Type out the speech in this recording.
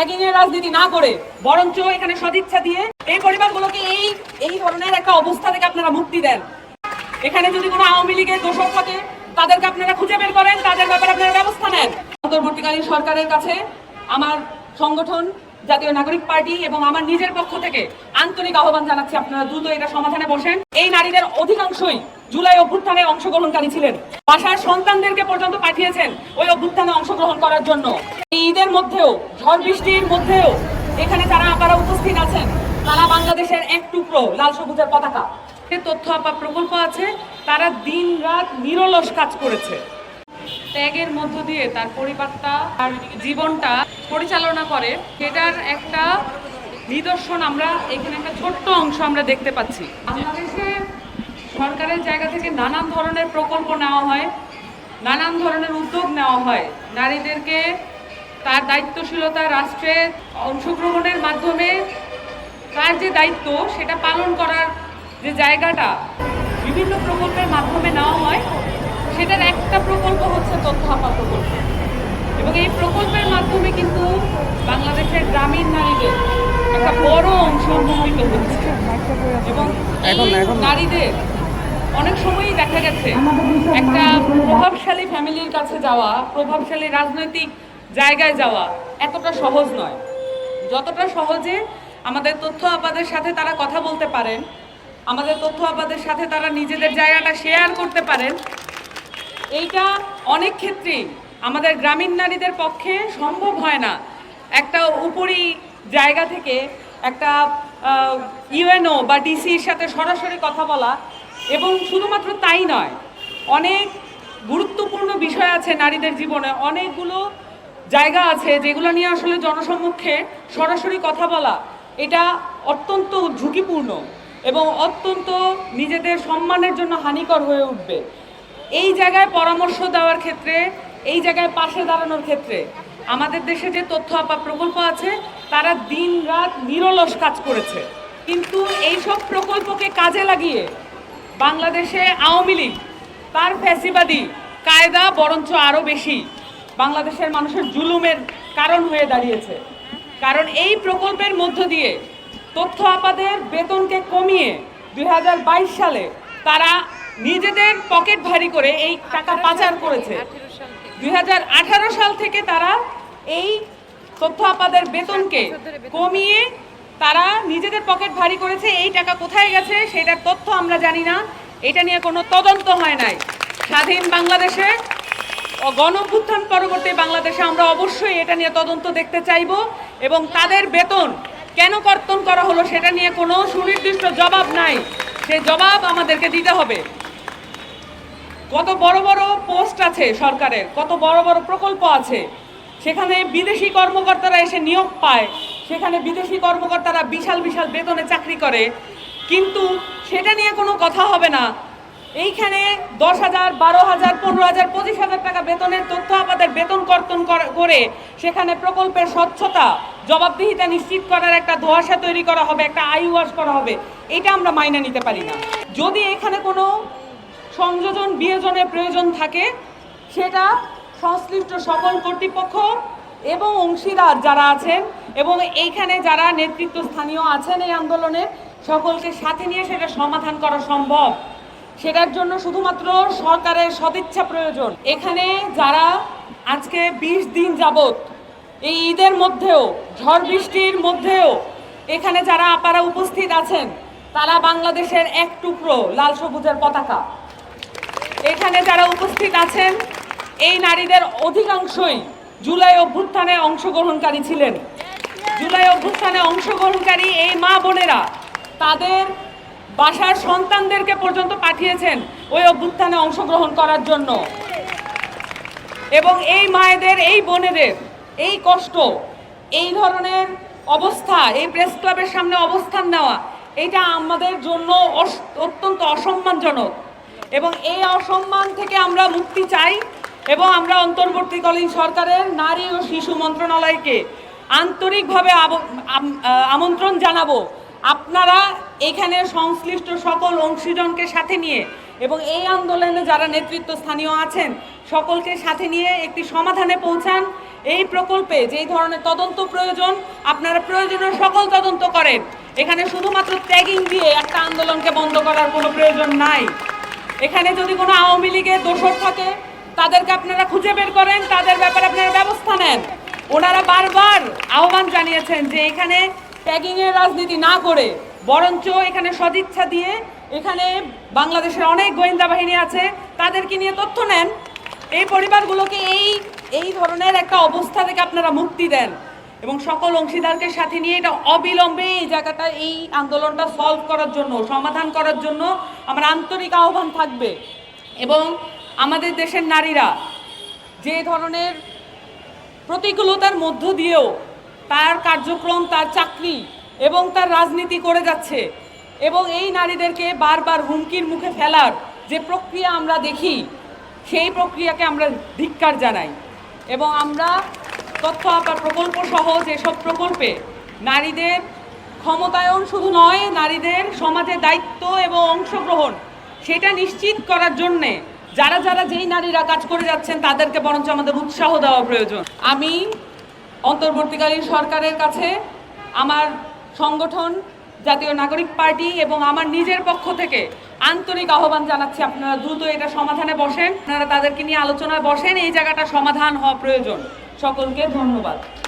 Tagging রাজনীতি না করে, বরঞ্চ এখানে সদিচ্ছা দিয়ে এই পরিবারগুলোকে এই এই ধরনের একটা অবস্থা থেকে আপনারা মুক্তি দেন। এখানে যদি কোনো আওয়ামী লীগের দোষর থাকে, তাদেরকে আপনারা খুঁজে বের করেন, তাদের ব্যাপারে আপনারা ব্যবস্থা নেন। অন্তর্বর্তীকালীন সরকারের কাছে আমার সংগঠন, জাতীয় নাগরিক পার্টি এবং আমার নিজের পক্ষ থেকে আন্তরিক আহ্বান জানাচ্ছি, আপনারা দ্রুত এটা সমাধানে বসেন। এই নারীদের অধিকাংশই জুলাই অভ্যুত্থানে অংশগ্রহণকারী ছিলেন। বাসার সন্তানদেরকে পর্যন্ত পাঠিয়েছেন ওই অভ্যুত্থানে অংশগ্রহণ করার জন্য। ঈদের মধ্যেও ঝড় বৃষ্টির মধ্যেও এখানে যারা আপনারা উপস্থিত আছেন। তারা বাংলাদেশের এক টুকরো লাল সবুজের পতাকা। যে তথ্য আপা প্রকল্প আছে, তারা দিন রাত নিরলস কাজ করেছে। ত্যাগের মধ্য দিয়ে তার পরিবারটা, তার জীবনটা পরিচালনা করে। সেটার একটা নিদর্শন আমরা এখানে একটা ছোট্ট অংশ আমরা দেখতে পাচ্ছি। বাংলাদেশে সরকারের জায়গা থেকে নানান ধরনের প্রকল্প নেওয়া হয়, নানান ধরনের উদ্যোগ নেওয়া হয়। নারীদেরকে তার দায়িত্বশীলতা রাষ্ট্রে অংশগ্রহণের মাধ্যমে তার যে দায়িত্ব সেটা পালন করার যে জায়গাটা বিভিন্ন প্রকল্পের মাধ্যমে নেওয়া হয় সেটার একটা প্রকল্প হচ্ছে তথ্য আপা প্রকল্প এবং এই প্রকল্পের মাধ্যমে কিন্তু বাংলাদেশের গ্রামীণ নারীদের একটা বড় অংশ উপকৃত হচ্ছে এবং। নারীদের অনেক সময়ই দেখা গেছে একটা প্রভাবশালী ফ্যামিলির কাছে যাওয়া প্রভাবশালী রাজনৈতিক জায়গায় যাওয়া এতটা সহজ নয়। যতটা সহজে আমাদের তথ্য আপাদের সাথে তারা কথা বলতে পারেন, আমাদের তথ্য আপাদের সাথে তারা নিজেদের জায়গাটা শেয়ার করতে পারেন, এইটা অনেক ক্ষেত্রেই আমাদের গ্রামীণ নারীদের পক্ষে সম্ভব হয় না। একটা উপরি জায়গা থেকে একটা ইউএনও বা ডিসির সাথে সরাসরি কথা বলা এবং শুধুমাত্র তাই নয়, অনেক গুরুত্বপূর্ণ বিষয় আছে নারীদের জীবনে, অনেকগুলো জায়গা আছে যেগুলো নিয়ে আসলে জনসম্মুখে সরাসরি কথা বলা, এটা অত্যন্ত ঝুঁকিপূর্ণ এবং অত্যন্ত নিজেদের সম্মানের জন্য হানিকর হয়ে উঠবে। এই জায়গায় পরামর্শ দেওয়ার ক্ষেত্রে, এই জায়গায় পাশে দাঁড়ানোর ক্ষেত্রে আমাদের দেশে যে তথ্য আপা প্রকল্প আছে, তারা দিন রাত নিরলস কাজ করেছে। কিন্তু এই সব প্রকল্পকে কাজে লাগিয়ে বাংলাদেশে আওয়ামী লীগ, তার ফ্যাসিবাদী কায়দা বরঞ্চ আরও বেশি বাংলাদেশের মানুষের জুলুমের কারণ হয়ে দাঁড়িয়েছে। কারণ এই প্রকল্পের মধ্য দিয়ে তথ্য আপাদের বেতনকে কমিয়ে দু হাজার বাইশ সালে তারা নিজেদের পকেট ভারী করে এই টাকা পাচার করেছে। দুই সাল থেকে তারা এই তথ্য আপাদের বেতনকে কমিয়ে তারা নিজেদের পকেট ভারী করেছে। এই টাকা কোথায় গেছে সেটার তথ্য আমরা জানি না। এটা নিয়ে কোনো তদন্ত হয় নাই। স্বাধীন বাংলাদেশে গণ অভ্যুত্থান পরবর্তী বাংলাদেশে আমরা অবশ্যই এটা নিয়ে তদন্ত দেখতে চাইব এবং তাদের বেতন কেন কর্তন করা হলো সেটা নিয়ে কোনো সুনির্দিষ্ট জবাব নাই। সে জবাব আমাদেরকে দিতে হবে। কত বড় বড় পোস্ট আছে সরকারের, কত বড় বড় প্রকল্প আছে। সেখানে বিদেশি কর্মকর্তারা এসে নিয়োগ পায়, সেখানে বিদেশি কর্মকর্তারা বিশাল বিশাল বেতনে চাকরি করে। কিন্তু সেটা নিয়ে কোনো কথা হবে না। এইখানে দশ হাজার, বারো হাজার, পনেরো হাজার, পঁচিশ হাজার টাকা বেতনের তথ্য আমাদের বেতন কর্তন কর- সেখানে প্রকল্পের স্বচ্ছতা, জবাবদিহিতা নিশ্চিত করার একটা ধোয়াশা তৈরি করা হবে, একটা আই ওয়াশ করা হবে, এটা আমরা মাইনে নিতে পারি না। যদি এখানে কোনো সংযোজন বিয়োজনের প্রয়োজন থাকে, সেটা সংশ্লিষ্ট সকল কর্তৃপক্ষ এবং অংশীদার যারা আছেন এবং এইখানে যারা নেতৃত্ব স্থানীয় আছেন এই আন্দোলনে সকলকে সাথে নিয়ে সেটা সমাধান করা সম্ভব। সেটার জন্য শুধুমাত্র সরকারের সদিচ্ছা প্রয়োজন। এখানে যারা আজকে বিশ দিন যাবত এই ঈদের মধ্যেও, ঝড় বৃষ্টির মধ্যেও এখানে যারা আপারা উপস্থিত আছেন, তারা বাংলাদেশের এক টুকরো লাল সবুজের পতাকা। এখানে যারা উপস্থিত আছেন, এই নারীদের অধিকাংশই জুলাই অভ্যুত্থানে অংশগ্রহণকারী ছিলেন। জুলাই অভ্যুত্থানে অংশগ্রহণকারী এই মা বোনেরা, তাদের বাসার সন্তানদেরকে পর্যন্ত পাঠিয়েছেন ওই অভ্যুত্থানে অংশগ্রহণ করার জন্য। এবং এই মায়েদের, এই বোনেদের এই কষ্ট, এই ধরনের অবস্থা, এই প্রেস ক্লাবের সামনে অবস্থান নেওয়া এটা আমাদের জন্য অত্যন্ত অসম্মানজনক। এবং এই অসম্মান থেকে আমরা মুক্তি চাই এবং আমরা অন্তর্বর্তীকালীন সরকারের নারী ও শিশু মন্ত্রণালয়কে আন্তরিকভাবে আমন্ত্রণ জানাব আপনারা এখানে সংশ্লিষ্ট সকল অংশীজনকে সাথে নিয়ে এবং এই আন্দোলনে যারা নেতৃত্ব স্থানীয় আছেন, সকলকে সাথে নিয়ে একটি সমাধানে পৌঁছান। এই প্রকল্পে যেই ধরনের তদন্ত প্রয়োজন, আপনারা প্রয়োজনীয় সকল তদন্ত করেন। এখানে শুধুমাত্র ট্যাগিং দিয়ে একটা আন্দোলনকে বন্ধ করার কোনো প্রয়োজন নাই। এখানে যদি কোনো আওয়ামী লীগের দোষর থাকে, তাদেরকে আপনারা খুঁজে বের করেন, তাদের ব্যাপারে আপনারা ব্যবস্থা নেন। ওনারা বারবার আহ্বান জানিয়েছেন যে এখানে ট্যাগিং এর রাজনীতি না করে, বরঞ্চ এখানে সদিচ্ছা দিয়ে এখানে বাংলাদেশের অনেক গোয়েন্দা বাহিনী আছে, তাদেরকে নিয়ে তথ্য নেন। এই পরিবারগুলোকে এই এই ধরনের একটা অবস্থা থেকে আপনারা মুক্তি দেন। এবং সকল অংশীদারকে সাথে নিয়ে এটা অবিলম্বে এই জায়গাটা, এই আন্দোলনটা সলভ করার জন্য, সমাধান করার জন্য আমার আন্তরিক আহ্বান থাকবে। এবং আমাদের দেশের নারীরা যে ধরনের প্রতিকূলতার মধ্য দিয়েও তার কার্যক্রম, তার চাকরি এবং তার রাজনীতি করে যাচ্ছে। এবং এই নারীদেরকে বারবার হুমকির মুখে ফেলার যে প্রক্রিয়া আমরা দেখি, সেই প্রক্রিয়াকে আমরা ধিক্কার জানাই। এবং আমরা তথ্য আপার প্রকল্প সহ যেসব প্রকল্পে নারীদের ক্ষমতায়ন শুধু নয়, নারীদের সমাজে দায়িত্ব এবং অংশগ্রহণ, সেটা নিশ্চিত করার জন্যে যারা যারা যেই নারীরা কাজ করে যাচ্ছেন, তাদেরকে বরঞ্চ আমাদের উৎসাহ দেওয়া প্রয়োজন। আমি অন্তর্বর্তীকালীন সরকারের কাছে আমার সংগঠন, জাতীয় নাগরিক পার্টি এবং আমার নিজের পক্ষ থেকে আন্তরিক আহ্বান জানাচ্ছি। আপনারা দ্রুত এটা সমাধানে বসেন। আপনারা তাদেরকে নিয়ে আলোচনায় বসেন। এই জায়গাটা সমাধান হওয়া প্রয়োজন। সকলকে ধন্যবাদ।